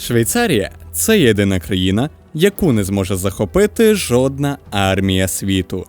Швейцарія це єдина країна, яку не зможе захопити жодна армія світу.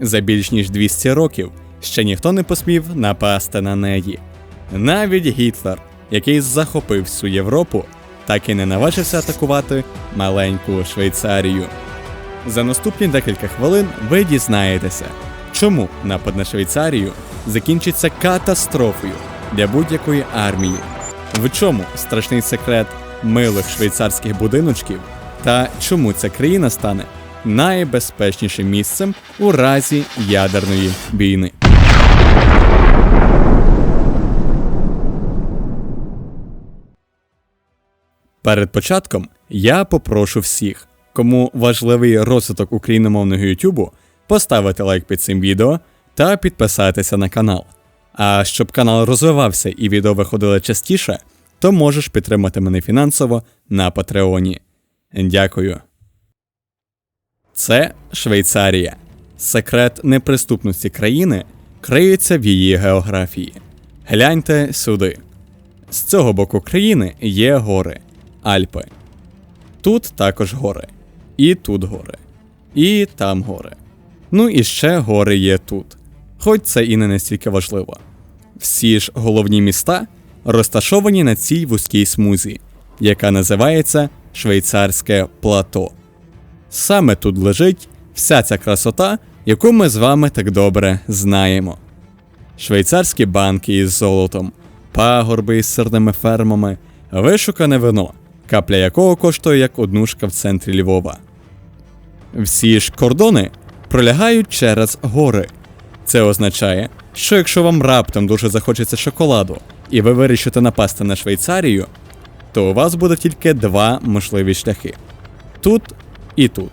За більш ніж 200 років ще ніхто не посмів напасти на неї. Навіть Гітлер, який захопив всю Європу, так і не наважився атакувати маленьку Швейцарію. За наступні декілька хвилин ви дізнаєтеся, чому напад на Швейцарію закінчиться катастрофою для будь-якої армії, в чому страшний секрет милих швейцарських будиночків та чому ця країна стане найбезпечнішим місцем у разі ядерної війни. Перед початком я попрошу всіх, кому важливий розвиток україномовного Ютубу, поставити лайк під цим відео та підписатися на канал. А щоб канал розвивався і відео виходили частіше, то можеш підтримати мене фінансово на Патреоні. Дякую. Це Швейцарія. Секрет неприступності країни криється в її географії. Гляньте сюди. З цього боку країни є гори, Альпи. Тут також гори. І тут гори. І там гори. Ну і ще гори є тут. Хоч це і не настільки важливо. Всі ж головні міста розташовані на цій вузькій смузі, яка називається Швейцарське плато. Саме тут лежить вся ця красота, яку ми з вами так добре знаємо. Швейцарські банки із золотом, пагорби із сирними фермами, вишукане вино, капля якого коштує як однушка в центрі Львова. Всі ж кордони пролягають через гори. Це означає, що якщо вам раптом дуже захочеться шоколаду, і ви вирішите напасти на Швейцарію, то у вас буде тільки два можливі шляхи: тут і тут.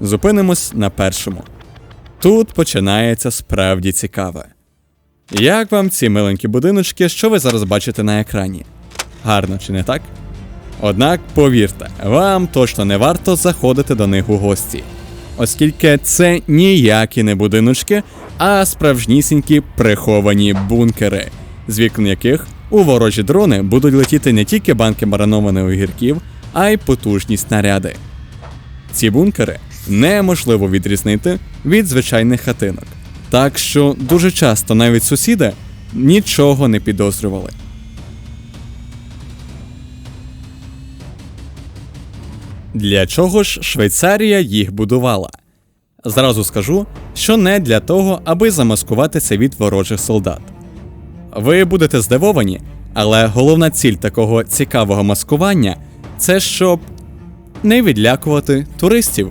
Зупинимось на першому. Тут починається справді цікаве. Як вам ці миленькі будиночки, що ви зараз бачите на екрані? Гарно чи не так? Однак повірте, вам точно не варто заходити до них у гості, оскільки це ніякі не будиночки, а справжнісінькі приховані бункери, з вікон яких у ворожі дрони будуть летіти не тільки банки маринованих огірків, а й потужні снаряди. Ці бункери неможливо відрізнити від звичайних хатинок, так що дуже часто навіть сусіди нічого не підозрювали. Для чого ж Швейцарія їх будувала? Зразу скажу, що не для того, аби замаскуватися від ворожих солдат. Ви будете здивовані, але головна ціль такого цікавого маскування це щоб не відлякувати туристів.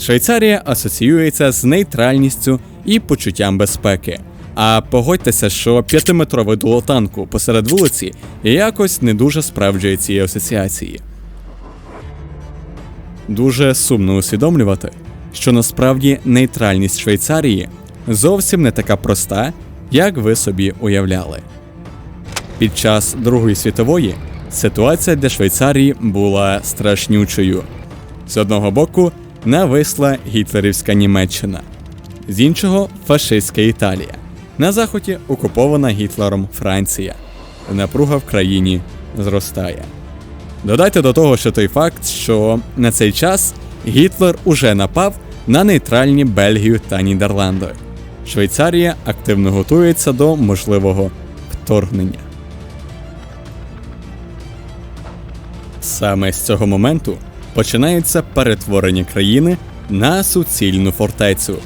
Швейцарія асоціюється з нейтральністю і почуттям безпеки. А погодьтеся, що п'ятиметровий дуло танку посеред вулиці якось не дуже справджує цієї асоціації. Дуже сумно усвідомлювати, що насправді нейтральність Швейцарії зовсім не така проста, як ви собі уявляли. Під час Другої світової ситуація для Швейцарії була страшнючою. З одного боку нависла гітлерівська Німеччина, з іншого фашистська Італія. На заході окупована Гітлером Франція. Напруга в країні зростає. Додайте до того ще той факт, що на цей час Гітлер уже напав на нейтральні Бельгію та Нідерланди. Швейцарія активно готується до можливого вторгнення. Саме з цього моменту починається перетворення країни на суцільну фортецю.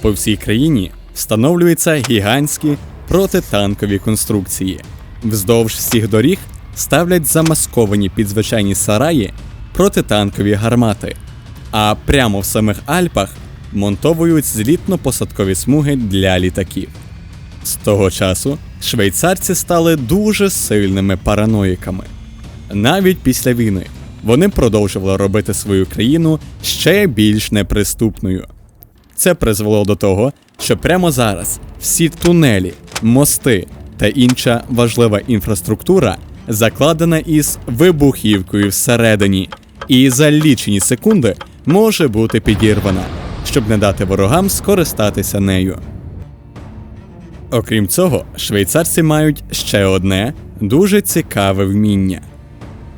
По всій країні встановлюються гігантські протитанкові конструкції. Вздовж всіх доріг ставлять замасковані під звичайні сараї протитанкові гармати, а прямо в самих Альпах монтовують злітно-посадкові смуги для літаків. З того часу швейцарці стали дуже сильними параноїками. Навіть після війни вони продовжували робити свою країну ще більш неприступною. Це призвело до того, що прямо зараз всі тунелі, мости та інша важлива інфраструктура закладена із вибухівкою всередині, і за лічені секунди може бути підірвана, щоб не дати ворогам скористатися нею. Окрім цього, швейцарці мають ще одне дуже цікаве вміння.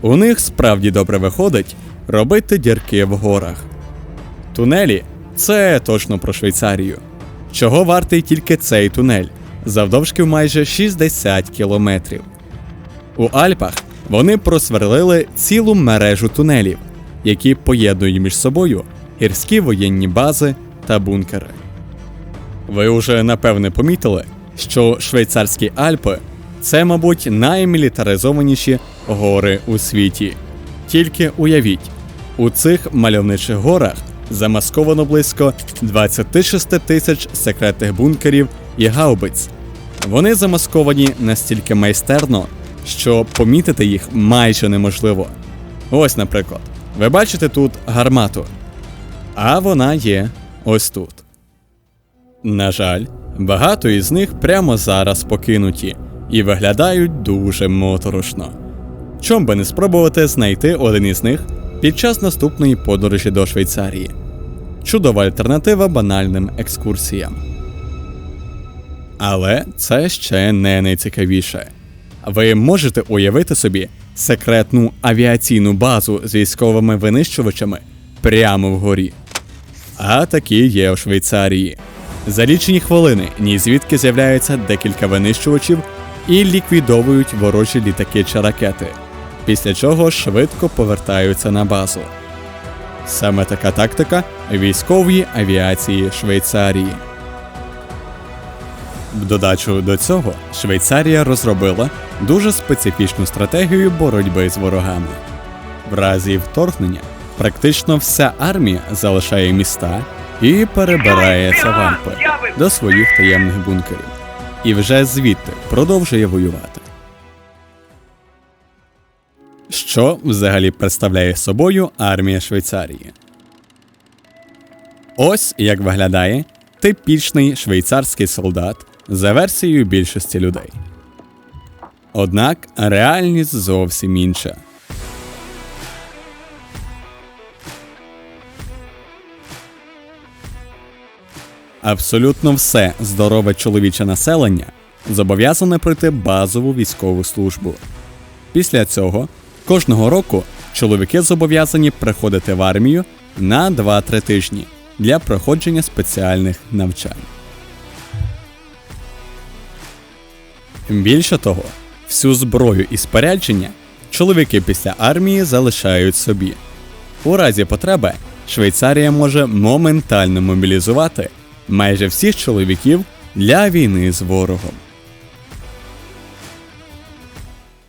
У них справді добре виходить робити дірки в горах. Тунелі це точно про Швейцарію. Чого вартий тільки цей тунель, завдовжки в майже 60 кілометрів. У Альпах вони просверлили цілу мережу тунелів, які поєднують між собою гірські воєнні бази та бункери. Ви уже напевне помітили, що швейцарські Альпи це, мабуть, наймілітаризованіші гори у світі. Тільки уявіть, у цих мальовничих горах замасковано близько 26 тисяч секретних бункерів і гаубиць. Вони замасковані настільки майстерно, що помітити їх майже неможливо. Ось, наприклад, ви бачите тут гармату, а вона є ось тут. На жаль, багато із них прямо зараз покинуті і виглядають дуже моторошно. Чом би не спробувати знайти один із них під час наступної подорожі до Швейцарії. Чудова альтернатива банальним екскурсіям. Але це ще не найцікавіше. Ви можете уявити собі секретну авіаційну базу з військовими винищувачами прямо вгорі. А такі є у Швейцарії. За лічені хвилини ні звідки з'являється декілька винищувачів і ліквідовують ворожі літаки чи ракети, після чого швидко повертаються на базу. Саме така тактика військової авіації Швейцарії. В додачу до цього Швейцарія розробила дуже специфічну стратегію боротьби з ворогами. В разі вторгнення практично вся армія залишає міста і перебирається в Альпи до своїх таємних бункерів, і вже звідти продовжує воювати. Що взагалі представляє собою армія Швейцарії? Ось як виглядає типічний швейцарський солдат за версією більшості людей. Однак реальність зовсім інша. Абсолютно все здорове чоловіче населення зобов'язане пройти базову військову службу. Після цього кожного року чоловіки зобов'язані приходити в армію на 2-3 тижні для проходження спеціальних навчань. Більше того, всю зброю і спорядження чоловіки після армії залишають собі. У разі потреби Швейцарія може моментально мобілізувати майже всіх чоловіків для війни з ворогом.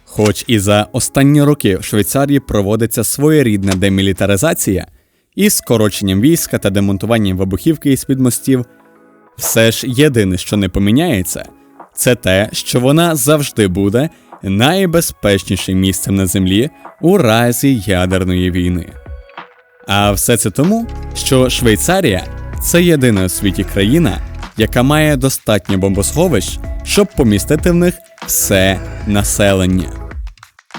Хоч і за останні роки в Швейцарії проводиться своєрідна демілітаризація із скороченням війська та демонтуванням вибухівки із під мостів, все ж єдине, що не поміняється, це те, що вона завжди буде найбезпечнішим місцем на землі у разі ядерної війни. А все це тому, що Швейцарія це єдина у світі країна, яка має достатньо бомбосховищ, щоб помістити в них все населення.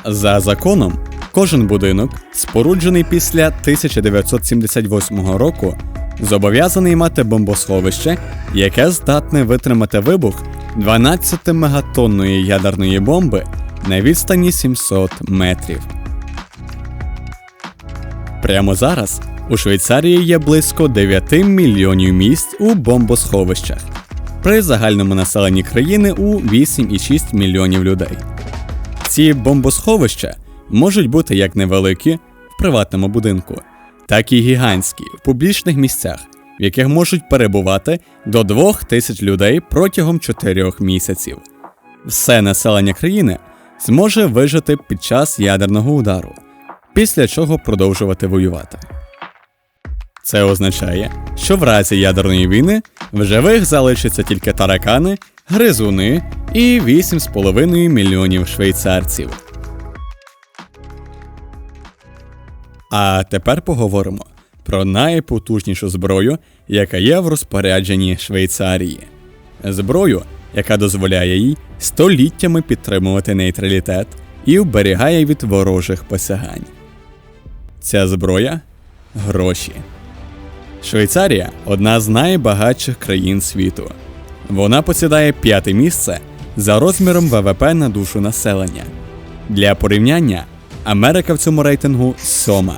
За законом, кожен будинок, споруджений після 1978 року, зобов'язаний мати бомбосховище, яке здатне витримати вибух 12 мегатонної ядерної бомби на відстані 700 метрів. Прямо зараз у Швейцарії є близько 9 мільйонів місць у бомбосховищах при загальному населенні країни у 8,6 мільйонів людей. Ці бомбосховища можуть бути як невеликі в приватному будинку, так і гігантські в публічних місцях, в яких можуть перебувати до 2000 людей протягом 4 місяців. Все населення країни зможе вижити під час ядерного удару, після чого продовжувати воювати. Це означає, що в разі ядерної війни в живих залишаться тільки таракани, гризуни і 8,5 мільйонів швейцарців. А тепер поговоримо про найпотужнішу зброю, яка є в розпорядженні Швейцарії. Зброю, яка дозволяє їй століттями підтримувати нейтралітет і вберігає від ворожих посягань. Ця зброя гроші. Швейцарія одна з найбагатших країн світу. Вона посідає п'яте місце за розміром ВВП на душу населення. Для порівняння, Америка в цьому рейтингу сьома.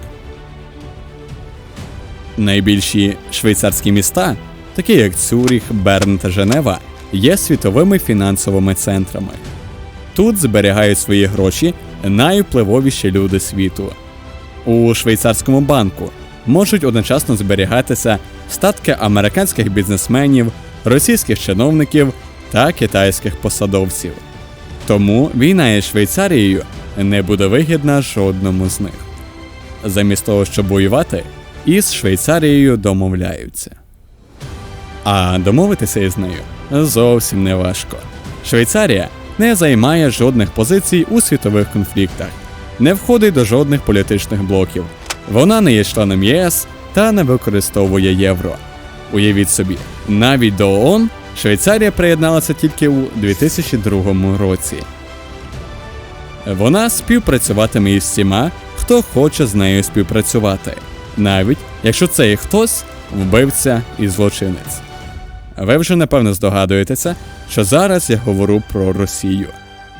Найбільші швейцарські міста, такі як Цюріх, Берн та Женева, є світовими фінансовими центрами. Тут зберігають свої гроші найвпливовіші люди світу. У швейцарському банку можуть одночасно зберігатися статки американських бізнесменів, російських чиновників та китайських посадовців. Тому війна із Швейцарією не буде вигідна жодному з них. Замість того, щоб воювати, із Швейцарією домовляються. А домовитися із нею зовсім не важко. Швейцарія не займає жодних позицій у світових конфліктах, не входить до жодних політичних блоків. Вона не є членом ЄС та не використовує євро. Уявіть собі, навіть до ООН Швейцарія приєдналася тільки у 2002 році. Вона співпрацюватиме із всіма, хто хоче з нею співпрацювати, навіть якщо цей хтось вбивця і злочинець. Ви вже напевно здогадуєтеся, що зараз я говорю про Росію.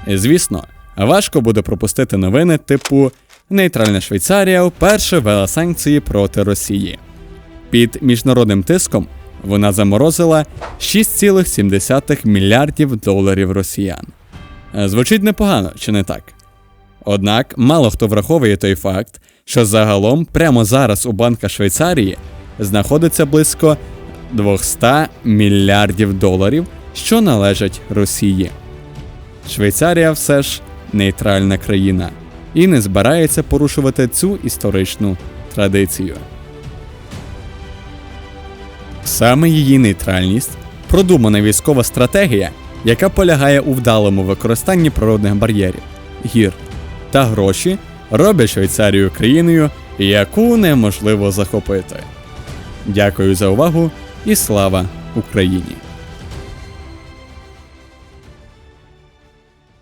І, звісно, важко буде пропустити новини типу Нейтральна Швейцарія вперше ввела санкції проти Росії. Під міжнародним тиском вона заморозила 6,7 мільярдів доларів росіян. Е, Звучить непогано, чи не так? Однак мало хто враховує той факт, що загалом прямо зараз у Банка Швейцарії знаходиться близько 200 мільярдів доларів, що належать Росії. Швейцарія все ж нейтральна країна і не збирається порушувати цю історичну традицію. Саме її нейтральність продумана військова стратегія, яка полягає у вдалому використанні природних бар'єрів, гір та гроші, роблять Швейцарію країною, яку неможливо захопити. Дякую за увагу і слава Україні!